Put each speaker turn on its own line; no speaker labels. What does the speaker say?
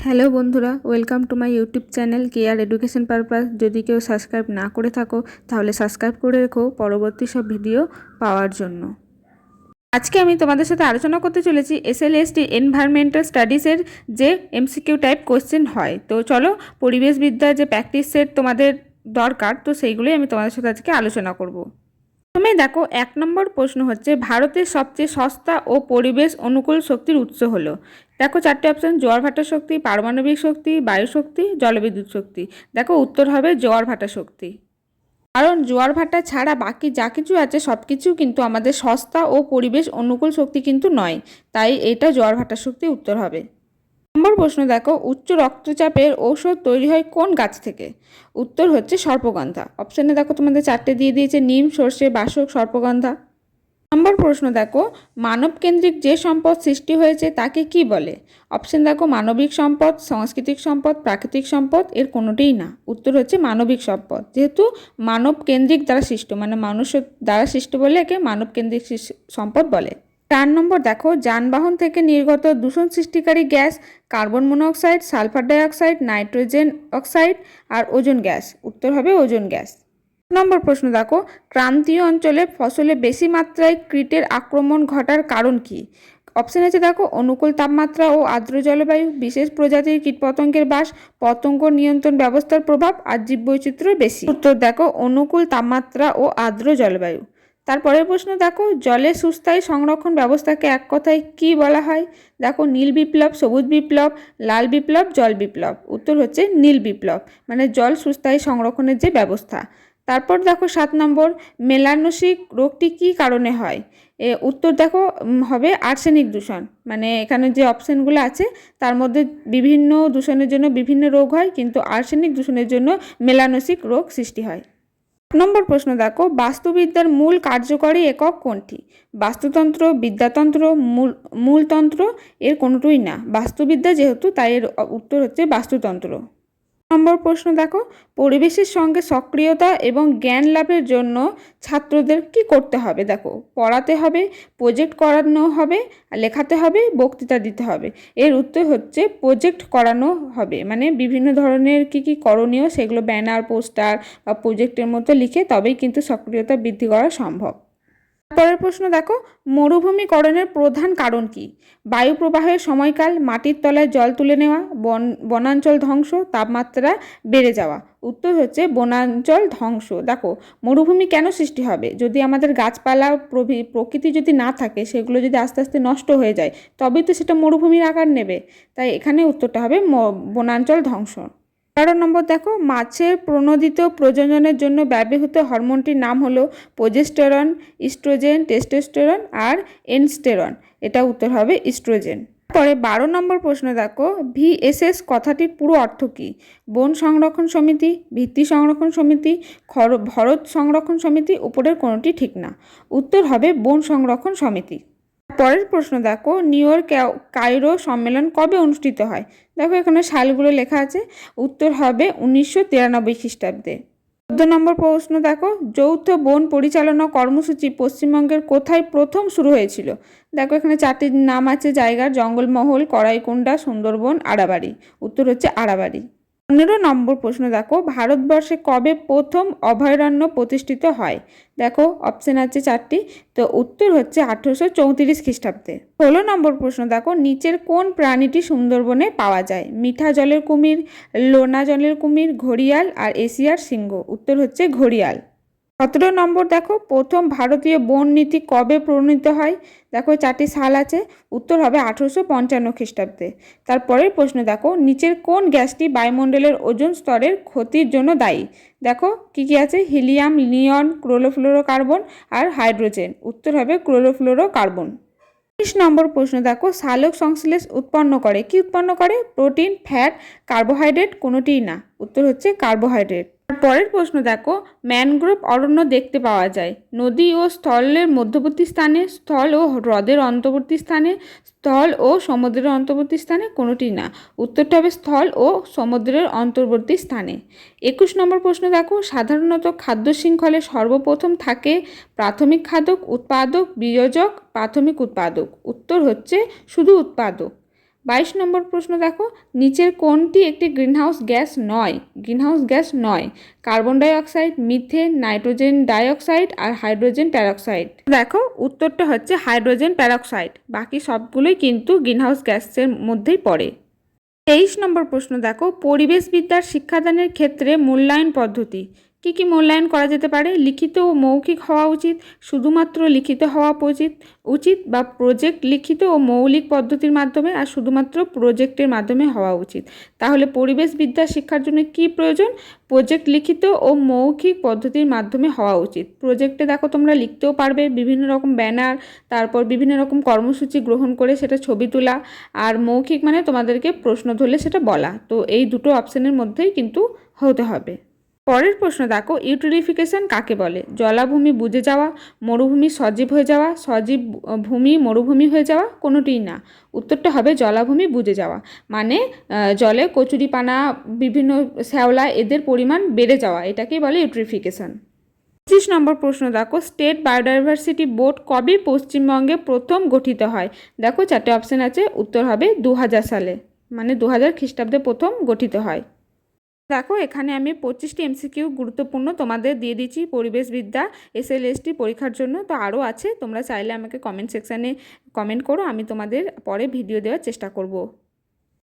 Hello বন্ধুরা, welcome to my YouTube channel care education purpose. যদি কেউ সাবস্ক্রাইব না করে থাকো, তাহলে সাবস্ক্রাইব করে রেখো পরবর্তী সব ভিডিও পাওয়ার জন্য। আজকে আমি তোমাদের সাথে আলোচনা করতে চলেছি এসএলএসটি এনভায়রনমেন্টাল স্টাডিজের যে এমসিকিউ টাইপ কোশ্চেন হয়। তো চলো, পরিবেশবিদ্যার যে প্র্যাকটিস সেট তোমাদের দরকার, তো সেইগুলোই আমি তোমাদের সাথে আজকে আলোচনা করব। প্রথমে দেখো, এক নম্বর প্রশ্ন হচ্ছে ভারতের সবচেয়ে সস্তা ও পরিবেশ অনুকূল শক্তির উৎস হলো। দেখো চারটে অপশন জোয়ার ভাটা শক্তি, পারমাণবিক শক্তি, বায়ু শক্তি, জলবিদ্যুৎ শক্তি। দেখো উত্তর হবে জোয়ার ভাটা শক্তি। কারণ জোয়ার ভাটা ছাড়া বাকি যা কিছু আছে সব কিছু কিন্তু আমাদের সস্তা ও পরিবেশ অনুকূল শক্তি কিন্তু নয়। তাই এটা জোয়ার ভাটা শক্তি উত্তর হবে। নম্বর প্রশ্ন দেখো, উচ্চ রক্তচাপের ঔষধ তৈরি হয় কোন গাছ থেকে? উত্তর হচ্ছে সর্পগন্ধা। অপশানে দেখো তোমাদের চারটে দিয়ে দিয়েছে, নিম, সর্ষে, বাসক, সর্পগন্ধা। নম্বর প্রশ্ন দেখো, মানবকেন্দ্রিক যে সম্পদ সৃষ্টি হয়েছে তাকে কি বলে? অপশন দেখো, মানবিক সম্পদ, সাংস্কৃতিক সম্পদ, প্রাকৃতিক সম্পদ, এর কোনোটিই না। উত্তর হচ্ছে মানবিক সম্পদ। যেহেতু মানব কেন্দ্রিক দ্বারা সৃষ্ট মানে মানুষের দ্বারা সৃষ্ট বলে একে মানব কেন্দ্রিক সম্পদ বলে। চার নম্বর দেখো, যানবাহন থেকে নির্গত দূষণ সৃষ্টিকারী gas, carbon monoxide sulphur dioxide, nitrogen oxide আর ওজোন গ্যাস। উত্তর হবে ওজোন গ্যাস। নম্বর প্রশ্ন দেখো, ক্রান্তীয় অঞ্চলে ফসলে বেশি মাত্রায় কীটের আক্রমণ ঘটার কারণ কি? অপশন আছে দেখো, অনুকূল তাপমাত্রা ও আর্দ্র জলবায়ু, বিশেষ প্রজাতির কীটপতঙ্গের বাস, পতঙ্গ নিয়ন্ত্রণ ব্যবস্থার প্রভাব আর জীববৈচিত্র্য বেশি। উত্তর দেখো, অনুকূল তাপমাত্রা ও আর্দ্র জলবায়ু। তারপরের প্রশ্ন, দেখো জলের সুস্থায়ী সংরক্ষণ ব্যবস্থাকে এক কথায় কি বলা হয়? দেখো, নীল বিপ্লব, সবুজ বিপ্লব, লাল বিপ্লব, জল বিপ্লব। উত্তর হচ্ছে নীল বিপ্লব মানে জল সুস্থায়ী সংরক্ষণের যে ব্যবস্থা। তারপর দেখো, সাত নম্বর, মেলানোসিক রোগটি কী কারণে হয়? এ উত্তর দেখো হবে আর্সেনিক দূষণ। মানে এখানে যে অপশানগুলো আছে, তার মধ্যে বিভিন্ন দূষণের জন্য বিভিন্ন রোগ হয়, কিন্তু আর্সেনিক দূষণের জন্য মেলানোসিক রোগ সৃষ্টি হয়। নম্বর প্রশ্ন দেখো, বাস্তুবিদ্যার মূল কার্যকরী একক কোনটি? বাস্তুতন্ত্র, বিদ্যাতন্ত্র, মূল, মূলতন্ত্র, এর কোনোটুই না। বাস্তুবিদ্যা যেহেতু, তাই এর উত্তর হচ্ছে বাস্তুতন্ত্র। নম্বর প্রশ্ন দেখো, পরিবেশের সঙ্গে সক্রিয়তা এবং জ্ঞান লাভের জন্য ছাত্রদের কি করতে হবে? দেখো, পড়াতে হবে প্রজেক্ট করানো হবে, লেখাতে হবে, বক্তৃতা দিতে হবে। এর উত্তর হচ্ছে প্রজেক্ট করানো হবে। মানে বিভিন্ন ধরনের কি কি করণীয়, সেগুলো ব্যানার পোস্টার বা প্রজেক্টের মতো লিখে তবেই কিন্তু সক্রিয়তা বৃদ্ধি করা সম্ভব। পরের প্রশ্ন দেখো, মরুভূমিকরণের প্রধান কারণ কি? বায়ু প্রবাহের সময়কাল, মাটির তলায় জল তুলে নেওয়া, বন, বনাঞ্চল ধ্বংস, তাপমাত্রা বেড়ে যাওয়া। উত্তর হচ্ছে বনাঞ্চল ধ্বংস। দেখো, মরুভূমি কেন সৃষ্টি হবে? যদি আমাদের গাছপালা প্রকৃতি যদি না থাকে, সেগুলো যদি আস্তে আস্তে নষ্ট হয়ে যায়, তবেই তো সেটা মরুভূমির আকার নেবে। তাই এখানে উত্তরটা হবে বনাঞ্চল ধ্বংস। এগারো নম্বর দেখো, মাছের প্রণোদিত প্রজননের জন্য ব্যবহৃত হরমোনটির নাম হলো প্রোজেস্টেরন, ইস্ট্রোজেন, টেস্টোস্টেরন আর এনস্টেরন। এটা উত্তর হবে ইস্ট্রোজেন। পরে বারো নম্বর প্রশ্ন দেখো, ভিএসএস কথাটির পুরো অর্থ কী? বন সংরক্ষণ সমিতি, ভিত্তি সংরক্ষণ সমিতি, খর, ভরত সংরক্ষণ সমিতি উপরের কোনোটি ঠিক না। উত্তর হবে বন সংরক্ষণ সমিতি। পরের প্রশ্ন, দেখো, নিউ ইয়র্ক কায়রো সম্মেলন কবে অনুষ্ঠিত হয়? দেখো, এখানে সালগুলো লেখা আছে। উত্তর হবে উনিশশো তিরানব্বই খ্রিস্টাব্দে। চোদ্দ নম্বর প্রশ্ন, দেখো, যৌথ বন পরিচালনা কর্মসূচি পশ্চিমবঙ্গের কোথায় প্রথম শুরু হয়েছিল? দেখো, এখানে চারটি নাম আছে, জায়গার, জঙ্গলমহল, কড়াইকুণ্ডা, সুন্দরবন আড়াবাড়ি উত্তর হচ্ছে আড়াবাড়ি পনেরো নম্বর প্রশ্ন, দেখো, ভারতবর্ষে কবে প্রথম অভয়ারণ্য প্রতিষ্ঠিত হয়? দেখো অপশন আছে চারটি। তো উত্তর হচ্ছে আঠেরোশো চৌত্রিশ খ্রিস্টাব্দে। ষোলো নম্বর প্রশ্ন, দেখো, নিচের কোন প্রাণীটি সুন্দরবনে পাওয়া যায়? মিঠা জলের কুমির, লোনা জলের কুমির, ঘড়িয়াল আর এশিয়ার সিংহ। উত্তর হচ্ছে ঘড়িয়াল। সতেরো নম্বর দেখো, প্রথম ভারতীয় বন নীতি কবে প্রণীত হয়? দেখো, চারটি সাল আছে, উত্তর হবে আঠেরোশো পঞ্চান্ন খ্রিস্টাব্দে। তারপরের প্রশ্ন দেখো, নিচের কোন গ্যাসটি বায়ুমণ্ডলের ওজন স্তরের ক্ষতির জন্য দায়ী? দেখো, কি কি আছে? হিলিয়াম নিয়ন কার্বন আর হাইড্রোজেন। উত্তর হবে কার্বন উনিশ নম্বর প্রশ্ন দেখো, সালোক সংশ্লেষ উৎপন্ন করে। কি উৎপন্ন করে? প্রোটিন, ফ্যাট, কার্বোহাইড্রেট কোনোটিই না। উত্তর হচ্ছে কার্বোহাইড্রেট। পরের প্রশ্ন দেখো ম্যানগ্রোভ অরণ্য দেখতে পাওয়া যায়। নদী ও স্থলের মধ্যবর্তী স্থানে, স্থল ও হ্রদের অন্তর্বর্তী স্থানে, স্থল ও সমুদ্রের অন্তর্বর্তী স্থানে কোনোটি না। উত্তরটা হবে স্থল ও সমুদ্রের অন্তর্বর্তী স্থানে। একুশ নম্বর প্রশ্ন দেখো, সাধারণত খাদ্য শৃঙ্খলে সর্বপ্রথম থাকে প্রাথমিক খাদক, উৎপাদক, বিয়োজক, প্রাথমিক উৎপাদক। উত্তর হচ্ছে শুধু উৎপাদক। বাইশ নম্বর প্রশ্ন দেখো, নিচের কোনটি একটি গ্রিনহাউস গ্যাস নয়? গ্রিনহাউস গ্যাস নয়। Carbon dioxide, methane, nitrogen dioxide আর হাইড্রোজেন প্যারক্সাইড দেখো, উত্তরটা হচ্ছে হাইড্রোজেন প্যারক্সাইড বাকি সবগুলোই কিন্তু গ্রিনহাউস গ্যাসের মধ্যেই পড়ে। তেইশ নম্বর প্রশ্ন দেখো, পরিবেশবিদ্যার শিক্ষাদানের ক্ষেত্রে মূল্যায়ন পদ্ধতি। কী কী মূল্যায়ন করা যেতে পারে? লিখিত ও মৌখিক হওয়া উচিত, শুধুমাত্র লিখিত হওয়া উচিত উচিত বা প্রজেক্ট লিখিত ও মৌলিক পদ্ধতির মাধ্যমে আর শুধুমাত্র প্রজেক্টের মাধ্যমে হওয়া উচিত। তাহলে পরিবেশ বিদ্যা শিক্ষার জন্য কি প্রয়োজন? প্রজেক্ট লিখিত ও মৌখিক পদ্ধতির মাধ্যমে হওয়া উচিত। প্রজেক্টে দেখো তোমরা লিখতেও পারবে বিভিন্ন রকম ব্যানার তারপর বিভিন্ন রকম কর্মসূচি গ্রহণ করে সেটা ছবি তোলা আর মৌখিক মানে তোমাদেরকে প্রশ্ন ধরলে সেটা বলা। তো এই দুটো অপশানের মধ্যেই কিন্তু হতে হবে। পরের প্রশ্ন দেখো ইউটিলিফিকেশন কাকে বলে? জলাভূমি বুঝে যাওয়া, মরুভূমি সজীব হয়ে যাওয়া, সজীব ভূমি মরুভূমি হয়ে যাওয়া, কোনোটিই না। উত্তরটা হবে জলাভূমি বুঝে যাওয়া। মানে জলে কচুরিপানা, বিভিন্ন শ্যাওলা, এদের পরিমাণ বেড়ে যাওয়া, এটাকেই বলে ইউট্রিফিকেশন। পঁচিশ নম্বর প্রশ্ন দেখো, স্টেট বায়োডাইভার্সিটি বোর্ড কবে পশ্চিমবঙ্গে প্রথম গঠিত হয়? দেখো, চারটে অপশান আছে, উত্তর হবে দু হাজার সালে। মানে দু হাজার খ্রিস্টাব্দে প্রথম গঠিত হয়। দেখো, এখানে আমি পঁচিশটি এমসিকিউ গুরুত্বপূর্ণ তোমাদের দিয়ে দিচ্ছি পরিবেশবিদ্যা এসএলএসটি পরীক্ষার জন্য। তো আরও আছে, তোমরা চাইলে আমাকে কমেন্ট সেকশানে কমেন্ট করো, আমি তোমাদের পরে ভিডিও দেওয়ার চেষ্টা করব।